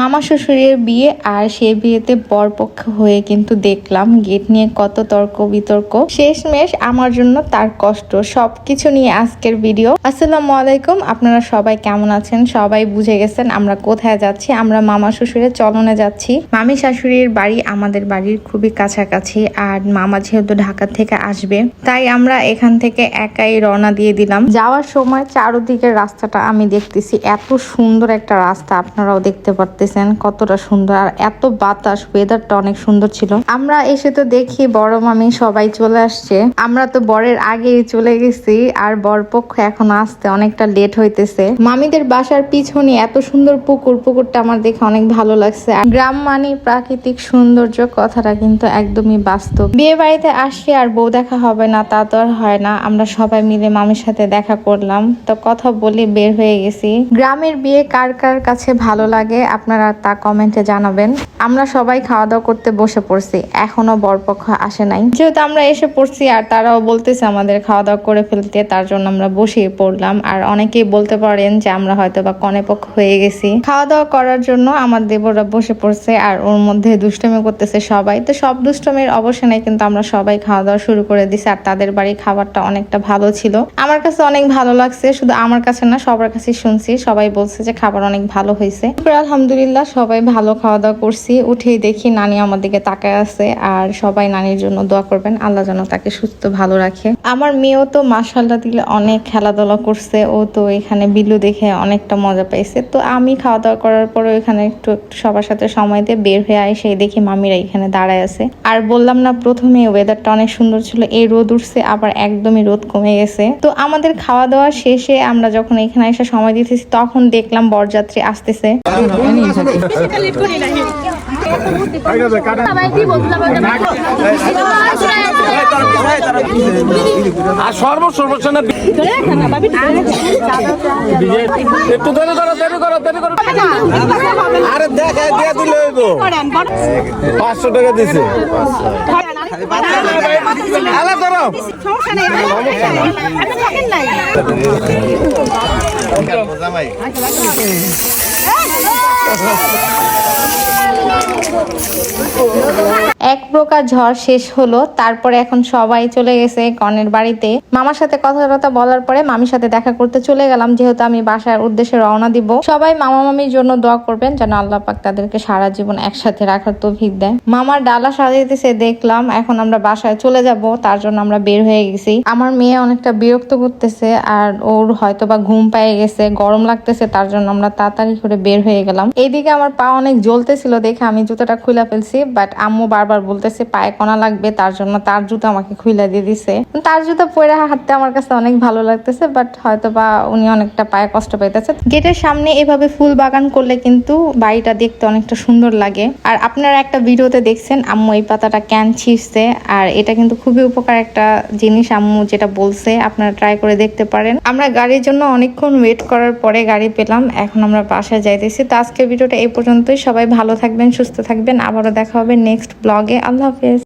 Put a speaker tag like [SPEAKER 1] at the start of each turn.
[SPEAKER 1] মামা শ্বশুরের বিয়ে আর সেই বিয়েতে বরপক্ষ হয়ে কিন্তু দেখলাম গেট নিয়ে কত তর্ক বিতর্ক। শেষমেশ আমার জন্য তার কষ্ট, সবকিছু নিয়ে আজকের ভিডিও আসসালামু আলাইকুম, আপনারা সবাই কেমন আছেন? সবাই বুঝে গেছেন আমরা কোথায় যাচ্ছি, আমরা মামা শ্বশুরের চলনে যাচ্ছি। মামি শাশুড়ির বাড়ি আমাদের বাড়ির খুবই কাছাকাছি আর মামা যেহেতু ঢাকা থেকে আসবে, তাই আমরা এখান থেকে একাই রওনা দিয়ে দিলাম। যাওয়ার সময় চারোদিকের রাস্তাটা আমি দেখতেছি, এত সুন্দর একটা রাস্তা, আপনারাও দেখতে পারতেছেন কতটা সুন্দর। আর এত বাতাস ওয়েদারটা অনেক সুন্দর ছিল। আমরা এসে তো দেখি বড় মামি সবাই চলে আসছে। আমরা তো বরের আগেই চলে গেছি, আর বরপক্ষ এখন আসতে অনেকটা লেট হইতেছে। মামিদের বাসার পিছনে এত সুন্দর পুকুর, পুকুরটা আমার দেখে অনেক ভালো লাগছে। আর গ্রাম মানে প্রাকৃতিক সৌন্দর্য কথাটা কিন্তু একদমই বাস্তব। বিয়ে বাড়িতে আসি আর বউ দেখা হবে না, তা তো আর হয় না। আমরা সবাই মিলে মামির সাথে দেখা করলাম। তো কথা বলে বের হয়ে গেছি। গ্রামের বিয়ে কার কার কাছে ভালো লাগে? আপনারা তা কমেন্টে জানাবেন। আমরা সবাই খাওয়া দাওয়া করতে বসে পড়ছি, এখনও বরপক্ষ আসে নাই। যেহেতু আমরা এসে পড়ছি আর তারাও বলতেছে আমাদের খাওয়া দাওয়া করে ফেলতে, তার জন্য আমরা বসেই পড়লাম। আর অনেকেই বলতে পারেন যে আমরা হয়তো বা কনেপক্ষ হয়ে গেছি। খাওয়া দাওয়া করার জন্য আমার দেবরা বসে পড়ছে আর ওর মধ্যে দুষ্টমি করতেছে সবাই। তো সব দুষ্টমির অবসানে কিন্তু আমরা সবাই খাওয়া দাওয়া শুরু করে দিছি আর তাদের বাড়ির খাবারটা অনেকটা ভালো ছিল। আমার কাছে অনেক ভালো লাগছে, শুধু আমার কাছে না, সবার কাছে শুনছি। সবাই বলছে যে খাবার অনেক ভালো হয়েছে। তারপরে আলহামদুলিল্লাহ, সবাই ভালো খাওয়া দাওয়া করছি। উঠেই দেখি নানি আমার দিকে তাকায় আছে আর সবাই নানির জন্য দোয়া করবেন। আল্লাহ যেন তাকে সুস্থ, ভালো রাখে। আমার মেয়েও তো মাসাল্লাহ দিলে অনেক খেলাধুলা করছে। ও তো এখানে বিল্লু দেখে অনেকটা মজা পাইছে। তো আমি খাওয়া দাওয়া করার পরে এখানে একটু সবার সাথে সময় দিয়ে বের হয়ে আসে দেখি মামিরা এখানে দাঁড়ায় আছে। আর বললাম না, প্রথমে ওয়েদারটা অনেক সুন্দর ছিল। এই রোদ উঠছে, আবার একদমই রোদ কমে গেছে। তো আমাদের খাওয়া দাওয়া শেষে আমরা যখন এখানে এসে সময় দিতেছি, তখন দেখলাম বরযাত্রী আসতেছে।
[SPEAKER 2] আর সর্ব সর্বসেনা একটু দেরি করো দেরি করো দেরি করো আরে দেখ দিয়ে দিলে পাঁচশো টাকা দিছে আলা করো Пожалуйста.
[SPEAKER 1] এক প্রকার ঝড় শেষ হলো, তারপরে এখন সবাই চলে গেছে কনের বাড়িতে। মামার সাথে কথা কথা বলার পরে মামির সাথে দেখা করতে চলে গেলাম, যেহেতু আমি বাসার উদ্দেশ্যে রওনা দিব। সবাই মামা মামির জন্য দোয়া করবেন যেন আল্লাহ পাক তাদেরকে সারা জীবন একসাথে রাখার তৌফিক দেয় মামার ডালা সাজাইতেছে, দেখলাম এখন আমরা বাসায় চলে যাব, তার জন্য আমরা বের হয়ে গেছি। আমার মেয়ে অনেকটা বিরক্ত করতেছে আর ওর হয়তো বা ঘুম পেয়ে গেছে, গরম লাগতেছে, তার জন্য আমরা তাড়াতাড়ি করে বের হয়ে গেলাম। এইদিকে আমার পা অনেক জ্বলতেছিল দেখে আমি জুতোটা খুলে ফেলছি বাট আম্মু বারবার বলতেছে, পায়ে কণা লাগবে, তার জন্য তার জুতো আমাকে খুলে দিয়ে দিছে। তার জুতো পরে হাঁটতে আমার কাছে অনেক ভালো লাগতেছে বাট হয়তো বা উনি অনেকটা পায়ে কষ্ট পাইতেছে। গেটের সামনে এভাবে ফুল বাগান করলে কিন্তু বাড়িটা দেখতে অনেকটা সুন্দর লাগে। আর আপনারা একটা ভিডিওতে দেখছেন, আম্মু এই পাতাটা ক্যান ছিঁড়ছে, আর এটা কিন্তু খুবই উপকার একটা জিনিস আম্মু যেটা বলছে, আপনারা ট্রাই করে দেখতে পারেন। আমরা গাড়ির জন্য অনেকক্ষণ ওয়েট করার পরে গাড়ি পেলাম, এখন আমরা বাসায় যাইতেছি। তো আজকের ভিডিওটা এই পর্যন্তই, সবাই ভালো থাকবেন সুস্থ থাকবেন। আবারও দেখা হবে নেক্সট ব্লগে। আল্লাহ হাফেজ।